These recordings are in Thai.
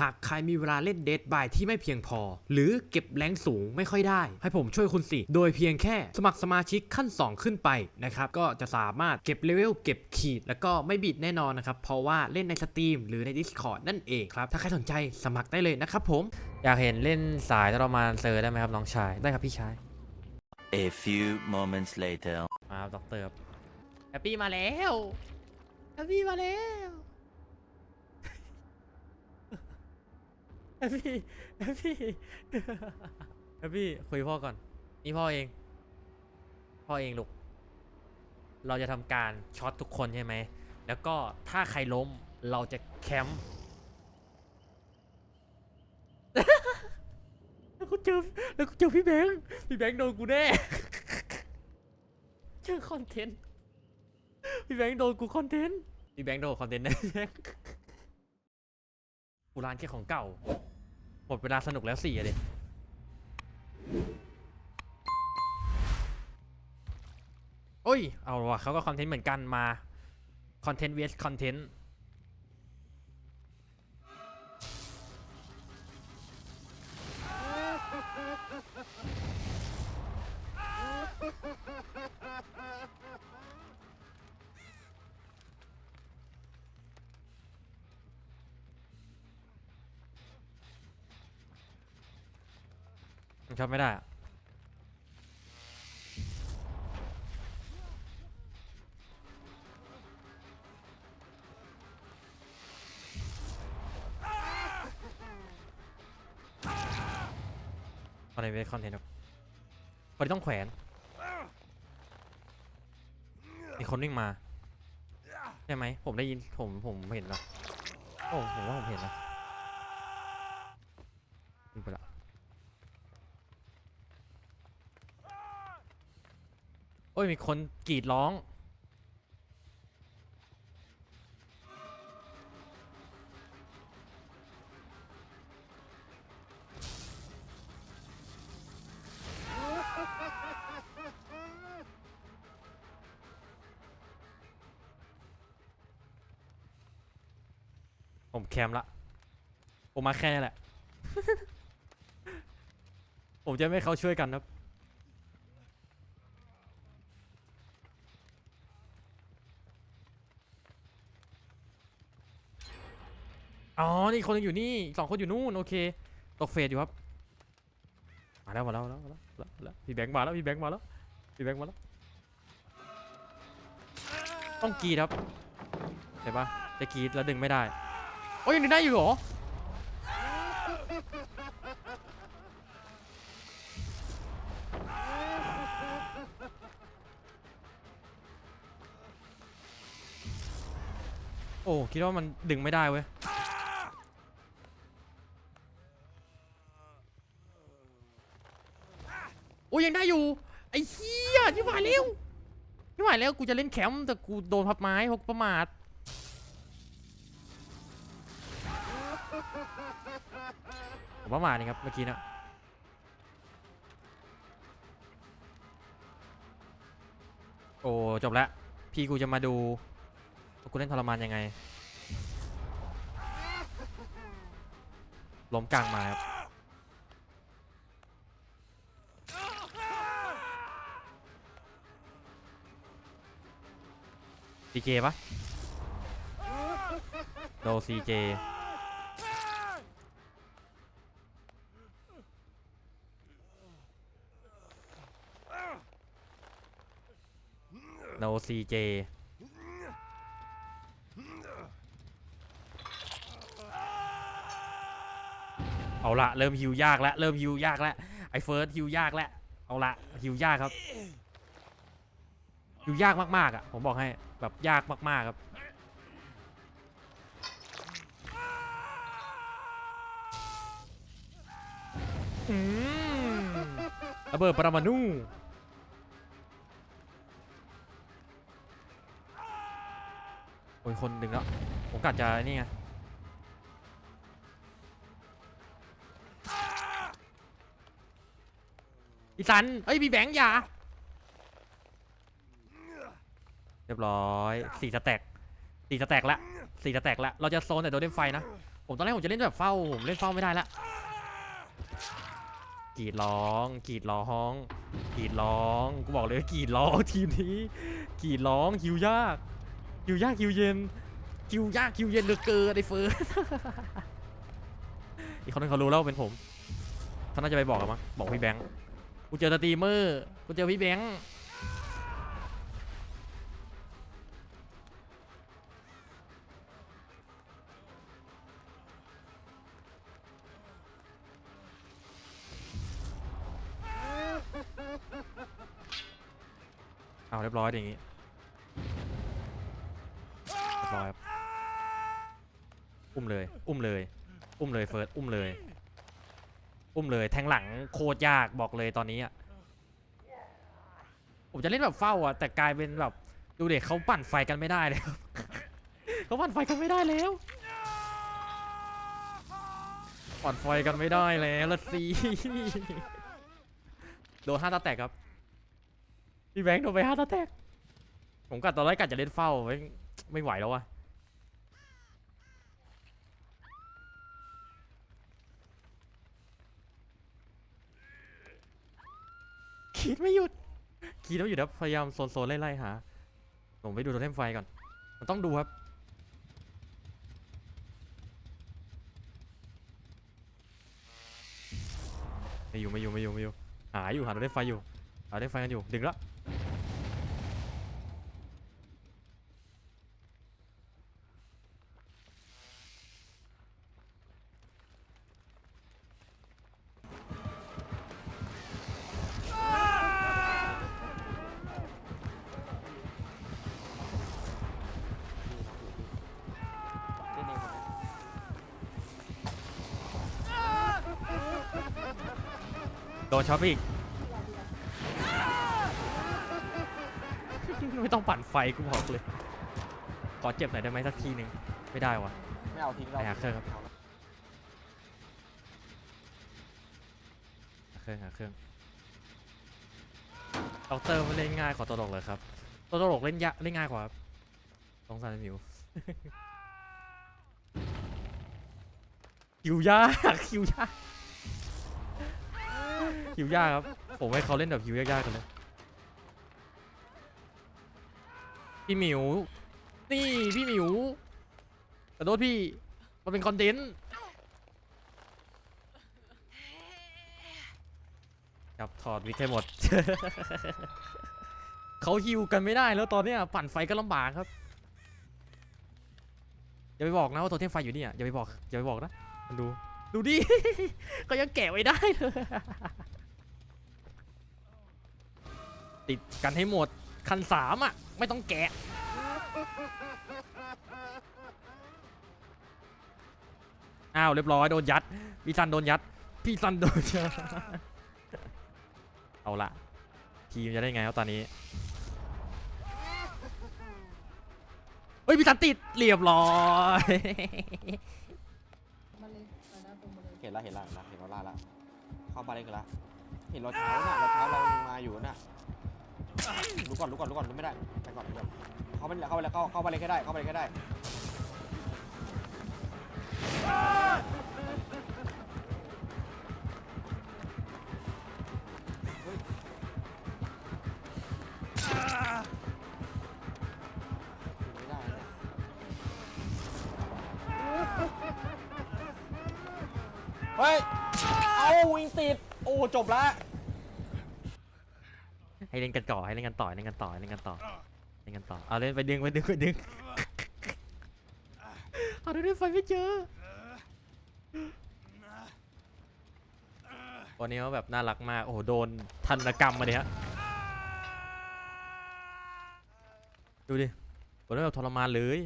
หากใครมีเวลาเล่นเด d บายที่ไม่เพียงพอ หรือเก็บแรงสูงไม่ค่อยได้ ให้ผมช่วยคุณสิ โดยเพียงแค่สมัครสมาชิกขั้น 2 ขึ้นไปนะครับ ก็จะสามารถเก็บเลเวลเก็บขีด แล้วก็ไม่บิดแน่นอนนะครับ เพราะว่าเล่นในสตรีมหรือใน Discord นั่นเองครับ ถ้าใครสนใจสมัครได้เลยนะครับผม อยากเห็นเล่นสายทรมานเซอร์ได้ไหมครับน้องชาย ได้ครับพี่ชาย A few moments later. มาครับด็อกเตอร์ครับแฮปปี้มาแล้วแฮปปี้มาแล้ว แฮปปี้แฮปปี้แฮปปี้คุยพ่อก่อน นี่พ่อเอง พ่อเองลูก เราจะทำการช็อตทุกคนใช่ไหม แล้วก็ถ้าใครล้มเราจะแคมป์แล้วกูเจอแล้วกูเจอพี่แบงค์พี่แบงค์โดนกูแน่เจอคอนเทนต์พี่แบงค์โดนกูคอนเทนต์พี่แบงค์โดนคอนเทนต์แน่กูร้านแค่ของเก่า หมดเวลาสนุกแล้วสี่อะดิโอ้ย เอาวะเขาก็คอนเทนต์เหมือนกันมาคอนเทนต์ vs คอนเทนต์ มันชอบไม่ได้อะคอนเทนต์เวทคอนเทนต์ครับวันนี้ต้องแขวน มีคนวิ่งมา ใช่ไหม ผมได้ยิน ผม ผมเห็นนะโอ้ ผมว่าผมเห็นนะวิ่งไปละ โอ้ยมีคนกรีดร้อง ผมแคมละ ผมมาแค่นี้แหละ ผมจะไม่ให้เขาช่วยกันครับ อ๋อ นี่คนหนึงอยู่นี่สองคนอยู่นู่นโอเค ตกเฟสอยู่ครับมาแล้วมาแล้วมาแล้วมาแล้วแล้วพี่แบงค์มาแล้วพี่แบงค์มาแล้วพี่แบงค์มาแล้ว ต้องกรีดครับเห็นปะจะกรีดแล้วดึงไม่ได้ โอ้ยยังดึงได้อยู่เหรอโอ้คิดว่ามันดึงไม่ได้เว้ย โอ้ยยังได้อยู่ ไอ้เหี้ยที่หมายเร็วที่หมายแล้วกูจะเล่นแคมป์แต่กูโดนพับไม้เพราะประมาทผมประมาทนี่ครับเมื่อกี้นะโอ้จบแล้วพี่กูจะมาดูว่ากูเล่นทรมานยังไงล้มกลางมาครับ ซีเจปะโดซีเจโนซีเจเอาละเริ่มฮิวยากแล้วเริ่มฮิวยากแล้วไอเฟิร์สฮิวยากแล้วเอาละฮิวยากครับ ฮิวยากมากๆอะผมบอกให้แบบยากมากๆครับอืมระเบิดปรมาณูโอ้ยคนหนึ่งแล้วผมกะจะนี่ไงอีสันเอ้ยมีแบงค์ยา เรียบร้อยสี่สแต็กสี่สแต็กละสี่สแต็กละเราจะโซนแต่โดนเล่นไฟนะผมตอนแรกผมจะเล่นแบบเฝ้าผมเล่นเฝ้าไม่ได้ละกรีดร้องกรีดร้องกรีดร้องกูบอกเลยกรีดร้องทีมนี้กรีดร้องคิวยากคิวยากคิวเย็นคิวยากคิวเย็นเหลือเกินไอ้เฟิร์สอีกคนนึงเขารู้แล้วเป็นผมเขาน่าจะไปบอกกันมั้งบอกพี่แบงค์กูเจอสตรีมเมอร์กูเจอพี่แบงค์ รียบร้อยอย่างงี้เรียบร้อยครับอุ้มเลย อุ้มเลย อุ้มเลยเฟิร์สอุ้มเลย อุ้มเลยแทงหลังโคตรยากบอกเลยตอนนี้อะผมจะเล่นแบบเฝ้าอะแต่กลายเป็นแบบดูเด็กเขาปั่นไฟกันไม่ได้เลยเขาปั่นไฟกันไม่ได้แล้วปั่นไฟกันไม่ได้แล้วละสิโดนห้าตาแตกครับ พี่แบงค์โดนไปห้าตาแตก ผมกัดตอนแรกกัดจะเล่นเฝ้าไม่ไม่ไหวแล้วอะคิดไม่หยุดคิดไม่หยุดครับพยายามโซนโซนไล่ไล่หาผมไปดูโทเทมไฟก่อน มันต้องดูครับ ไม่อยู่ไม่อยู่ไม่อยู่ไม่อยู่ หาอยู่หาโทเทมไฟอยู่ หาโทเทมไฟกันอยู่ดึงละโดนช็อปอีก ไม่ต้องปั่นไฟกูบอกเลยขอเจ็บหน่อยได้ไหมสักทีหนึ่งไม่ได้วะไม่เอาทิ้งเราไปหาเครื่องครับหาเครื่องหาเครื่องด็อกเตอร์ไม่เล่นง่ายกว่าตัวตลกเลยครับตัวตลกเล่นยากเล่นง่ายกว่าครับสงสารมิวคิวยากคิวยากคิวยากครับผมให้เขาเล่นแบบคิวยากๆกันเลย พี่หมิว นี่พี่หมิวขอโทษพี่ มันเป็นคอนเทนต์ครับถอดวิกให้หมด เขาฮิวกันไม่ได้แล้วตอนเนี้ยปั่นไฟก็ลำบากครับ อย่าไปบอกนะว่าโทเทมไฟอยู่นี่อย่าไปบอกอย่าไปบอกนะ มันดู ดูดิ ก็ยังแกะไว้ได้เลยติดกันให้หมดคันสามอะ ไม่ต้องแกะ อ้าวเรียบร้อยโดนยัด พี่ซันโดนยัด พี่ซันโดนยัด เอาละทีมจะได้ไงครับตอนนี้ เฮ้ยพี่ซันติดเรียบร้อยเลยไปนะตรงมาเห็นละเห็นละเห็นละเห็นเราล่าละเข้าบ้าเล็กกันละเห็นรอยเท้าน่ะรอยเท้าเรายังมาอยู่น่ะ รู้ก่อนรู้ก่อนรู้ก่อนรู้ไม่ได้ไปก่อนไปก่อนเข้าไปเลยเข้าไปเลยเข้าเข้าบ้านเล็กก็ได้เข้าบ้านเล็กก็ได้ไเนี่ยเฮ้ย เอาวิงติด โอ้ จบละ ให้เล่นกันต่อให้เล่นกันต่อให้เล่นกันต่อให้เล่นกันต่อเล่นกันต่อเอาเล่นไปดึงไปดึงไปดึงเอาเล่นไฟไม่เจอวันนี้เขาแบบน่ารักมาก โอ้โหโดนทันกรรมมาเนี่ยฮะดูดิผมได้แบบทรมานเลย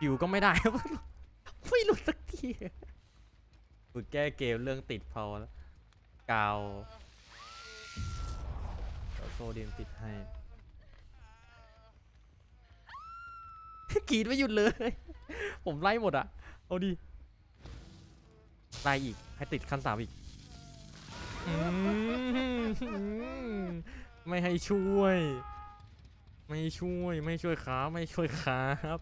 อยู่ก็ไม่ได้ไม่หลุดสักทีฝึกแก้เกมเรื่องติดพอแล้วกาวเอา โซเดียมติดให้ กรีดไม่หยุดเลย ผมไล่หมดอะเอาดิไล่อีก ให้ติดขั้นสามอีก ไม่ให้ช่วย ไม่ช่วย ไม่ช่วยครับไม่ช่วยครับ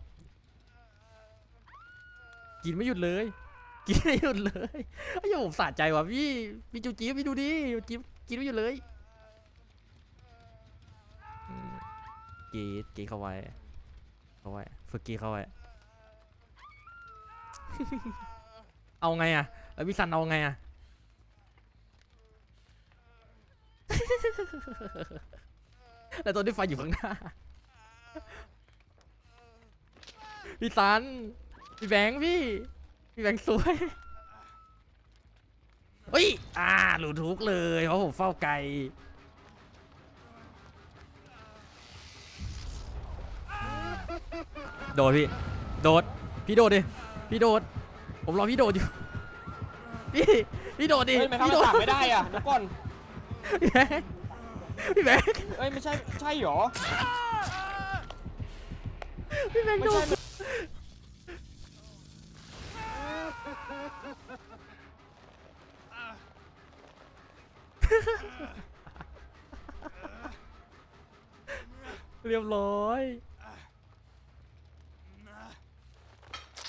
กรีดไม่หยุดเลยกินไม่หยุดเลยไอ้ยผมสะใจว่ะพี่พี่จูจี๊บพี่ดูดิจูจี๊บกินไม่หยุดเลยอืม กรีดกรีดเข้าไว้ เข้าไว้ ฝึกกรีดเข้าไว้ เอาไงอะแล้วพี่ซันเอาไงอะแล้วตัวที่ไฟอยู่ข้างหน้า พี่ซัน พี่แบงค์พี่ พี่แบงค์สวยเฮ้ย อ่าหลุดทุกเลย เพราะผมเฝ้าไก โดดพี่ โดด พี่โดดดิ พี่โดด ผมรอพี่โดดอยู่ พี่ พี่โดดดิ เฮ้ยไม่เข้าพี่หโดน้าดต่างไม่ได้อะเดี๋ยวก่อน พี่แบงค์พี่แบงค์เอ้ยไม่ใช่ใช่เหรอ พี่แบงค์ไม่โดใช่ด เรียบร้อย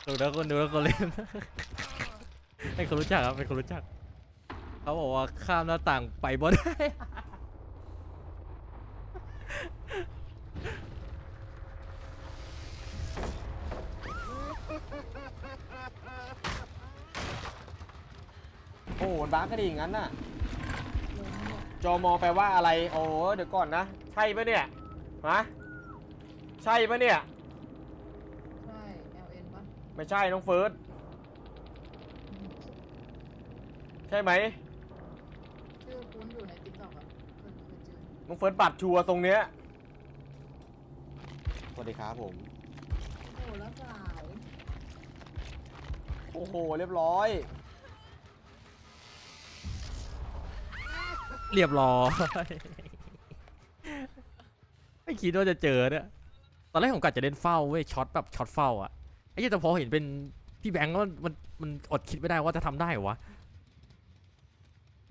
ดูแล้วคนดูแล้วคนเล่น เป็นคนรู้จักครับเป็นคนรู้จัก เขาบอกว่าข้ามหน้าต่างไปบ่ได้ โอ้โหมันบ้าก็ดีอย่างนั้นน่ะ จอมอแปลว่าอะไร โอ้เดี๋ยวก่อนนะ ใช่ปะเนี่ย ฮะ ใช่ปะเนี่ย ไม่ใช่น้องเฟิร์สใช่ไหมชื่อคุ้นอยู่ใน TikTok อะเคยเคยเจอน้องเฟิร์สปัดชัวร์ทรงเนี้ยสวัสดีครับผม โอ้แล้วสาวโอ้โห เรียบร้อย เรียบร้อย ไม่คิดว่าจะเจอเนี่ย ตอนแรกผมกะจะเล่นเฝ้าเว้ยช็อตแบบช็อตเฝ้าอะ ไอ้เหี้ยแต่พอเห็นเป็นพี่แบงค์แล้วมันมันอดคิดไม่ได้ว่าจะทำได้เหรอวะ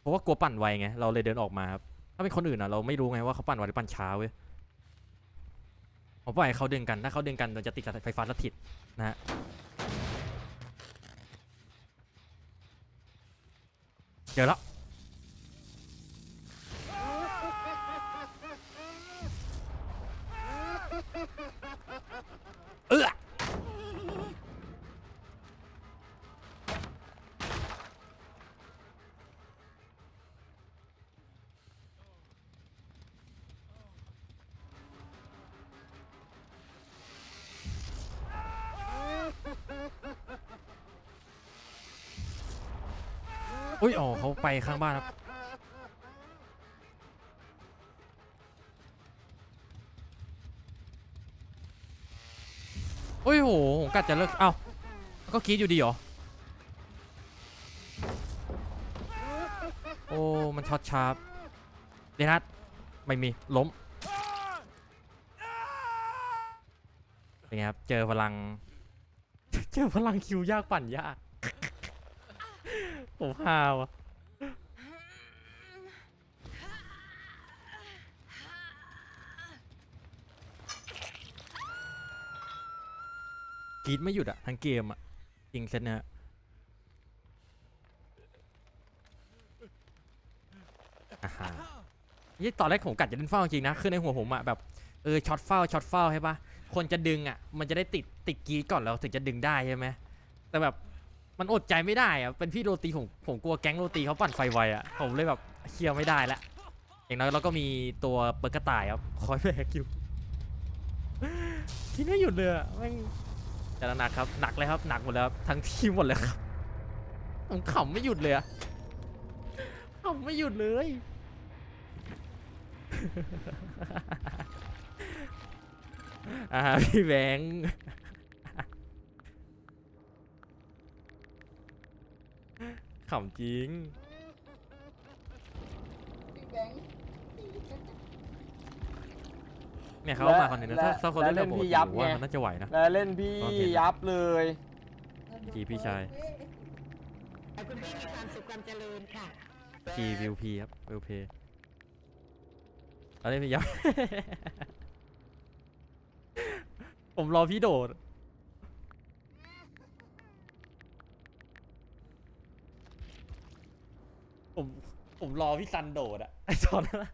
เพราะว่ากลัวปั่นไวไง เราเลยเดินออกมาครับ ถ้าเป็นคนอื่นอะเราไม่รู้ไงว่าเขาปั่นไวหรือปั่นช้าเว้ยผมปล่อยให้เขาดึงกัน ถ้าเขาดึงกันเราจะติดไฟฟ้าสถิตนะฮะเจอแล้ว อุ้ยอ๋อเขาไปข้างบ้านครับโอ้ยโหผมกัดจะเลิกเอ้าก็คิดอยู่ดีเหรอ โอ้ มันช็อตชาร์ปเดนัทไม่มี ล้มเป็นไงครับ เจอพลัง เจอพลังคิวยากปั่นยาก ผมฮาวอะกรีดไม่หยุดอะทั้งเกมอะจริงเซตเนี้ยอ่าฮะนี่ตอนแรกผมกัดจะเล่นเฝ้าจริงนะคือในหัวผมอะแบบเออช็อตเฝ้าช็อตเฝ้าใช่ปะคนจะดึงอะมันจะได้ติดติดกรีดก่อนแล้วถึงจะดึงได้ใช่ไหมแต่แบบ มันอดใจไม่ได้อะเป็นพี่โรตีผมผมกลัวแก๊งโรตีเขาปั่นไฟไวอะผมเลยแบบเคลียร์ไม่ได้ละอย่างน้อยเราก็มีตัวเปิดกระต่ายครับคอยแบกอยู่คิดไม่หยุดเลยอะแม่งแต่ละหนักครับหนักเลยครับหนักหมดแล้วครับทั้งทีมหมดเลยครับผมขำไม่หยุดเลยอะขำไม่หยุดเลยอ่าพี่แบงค์ขำจริง พี่แบงค์เนี่ยเขาเอามาคนหนึ่งนะถ้าถ้าคนเล่นแบบปกติผมว่ามันน่าจะไหวนะ แล้วเล่นพี่โอเค ยับเลยพี่พี่ชาย ขอบคุณพี่มีความสุขความเจริญค่ะ G v i w P ครับ v i w P เราเล่นพี่ยับ ผมรอพี่โดด ผมผมรอพี่ซันโดดอะไอตอนนั้นอะ